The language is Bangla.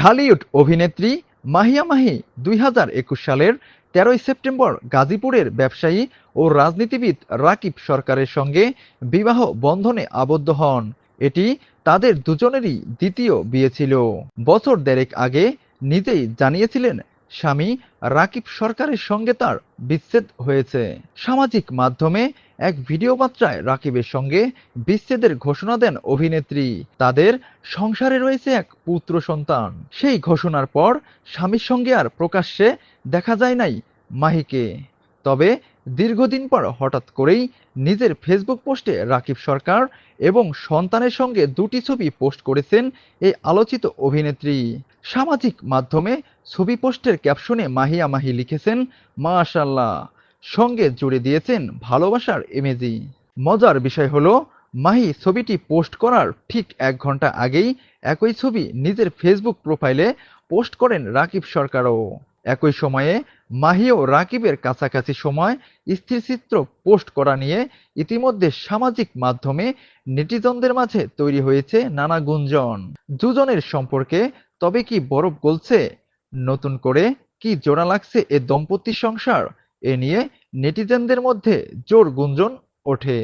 ঢালিউড অভিনেত্রী মাহিয়া মাহি দুই হাজার একুশ সালের তেরোই সেপ্টেম্বর গাজীপুরের ব্যবসায়ী ও রাজনীতিবিদ রাকিব সরকারের সঙ্গে বিবাহ বন্ধনে আবদ্ধ হন। এটি তাদের দুজনেরই দ্বিতীয় বিয়ে ছিল। বছর দেড়েক আগে নিজেই জানিয়েছিলেন স্বামী রাকিব সরকারের সঙ্গে তার বিচ্ছেদ হয়েছে। সামাজিক মাধ্যমে এক ভিডিও বার্তায় রাকিবের সঙ্গে বিচ্ছেদের ঘোষণা দেন অভিনেত্রী। তাদের সংসারে রয়েছে এক পুত্র সন্তান। সেই ঘোষণার পর স্বামীর সঙ্গে আর প্রকাশ্যে দেখা যায় নাই মাহিকে। তবে দীর্ঘদিন পর হঠাৎ করেই নিজের ফেসবুক পোস্টে রাকিব সরকার এবং সন্তানের সঙ্গে দুটি ছবি পোস্ট করেছেন এই আলোচিত অভিনেত্রী। সামাজিক মাধ্যমে ছবি পোস্টের ক্যাপশনে মাহিয়া মাহি লিখেছেন মাশাল্লাহ সঙ্গে জুড়ে দিয়েছেন ভালোবাসার ইমেজি মজার বিষয় হলো, মাহি ছবিটি পোস্ট করার ঠিক এক ঘণ্টা আগেই একই ছবি নিজের ফেসবুক প্রোফাইলে পোস্ট করেন রাকিব সরকারও। একই সময়ে মাহি ও রাকিবের কাছাকাছি সময় স্থিরচিত্র পোস্ট করা নিয়ে ইতিমধ্যে সামাজিক মাধ্যমে নেটিজনদের মাঝে তৈরি হয়েছে নানা গুঞ্জন। দুজনের সম্পর্কে তবে কি বরফ গলছে? নতুন করে কি জোড়া লাগছে এ দম্পতির সংসার? এ নিয়ে নেটিজেনদের মধ্যে জোর গুঞ্জন ওঠে।